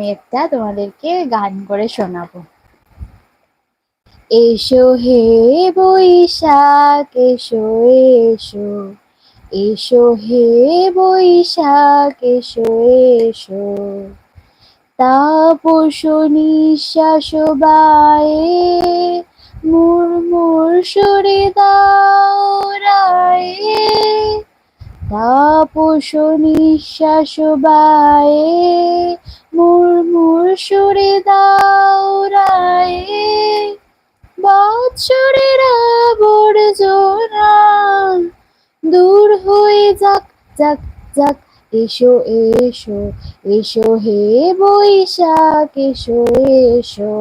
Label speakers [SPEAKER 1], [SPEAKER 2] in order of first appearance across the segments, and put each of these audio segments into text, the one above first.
[SPEAKER 1] আমি একটা তোমাদেরকে গান করে শোনাবো। এসো হে বৈশাখ, এসো এসো। এসো হে বৈশাখ, এসো এসো। তাপস নিঃশ্বাস বায়ে মুর মুরমুর সরে দাঁড়ায়ে। তাপস নিঃশ্বাস বায়ে মুরমুর সরে দাঁড়ায়ে বৎসরের আবর্জনা দূর হয়ে যাক যাক যাক, এসো এসো এসো হে বৈশাখ, এসো এসো।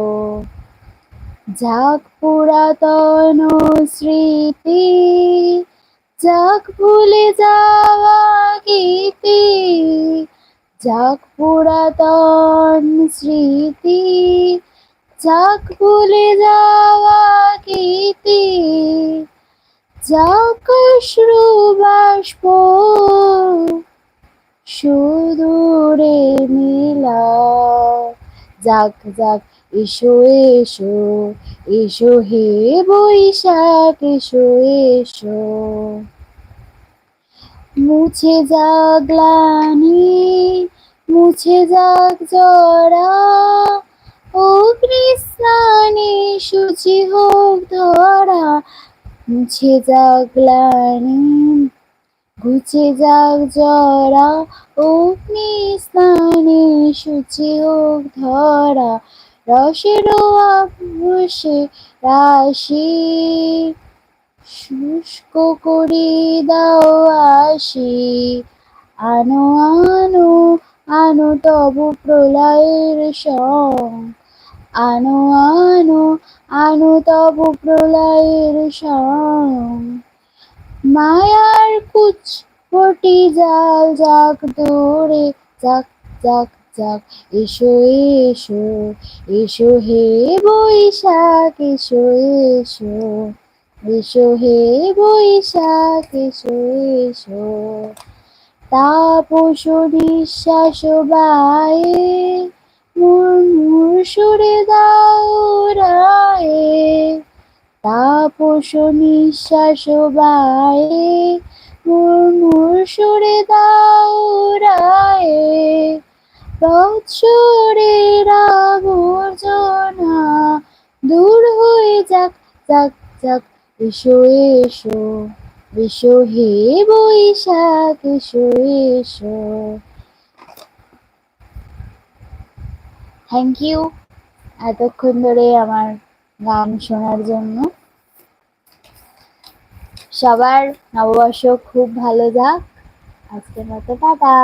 [SPEAKER 1] যাক পুরাতন স্মৃতি যাক ভুলে যাওয়া গীতি, যাক পুরাতন স্মৃতি, যাক ভুলে যাওয়া গীতি, যাক অশ্রু বাষ্প, সুদূরে যাক যাক, এসো এসো এসো হে বৈশাখ, এসো এসো। মুছে যাক গ্লানি, মুছে যাক জরা অগ্নি স্নানে সূচি হোক ধরা। মুছে যাক গ্লানি ঘুচে যাক জরা অগ্নি স্নানে সূচি হোক ধরা, রসের আভ্রসে রাশি। শুষ্ক করি দাও আসি আনো আনো আনো তব প্রলয়ের সং আনো আনো আনো তব প্রলয়ের সং মায়ার কুচ পটি জাল যাক দূরে যাক যাক যাক, এসো এসো এসো হে বৈশাখ, এসো এসো এসো হে বৈশাখ, এসো এসো। তাপস নিঃশ্বাস বায়ে মুরমুর সুরে দাউরায়ে তাপস নিঃশ্বাস বায়ে মুরমুর সুরে দাউরায়ে আবর্জনা দূর হয়ে যাক যাক যাক, এসো এসো এসো হে বৈশাখ, এসো এসো। থ্যাংক ইউ এতক্ষণ ধরে আমার গান শোনার জন্য। সবার নববর্ষ খুব ভালো যাক। আজকের মতো, টাটা।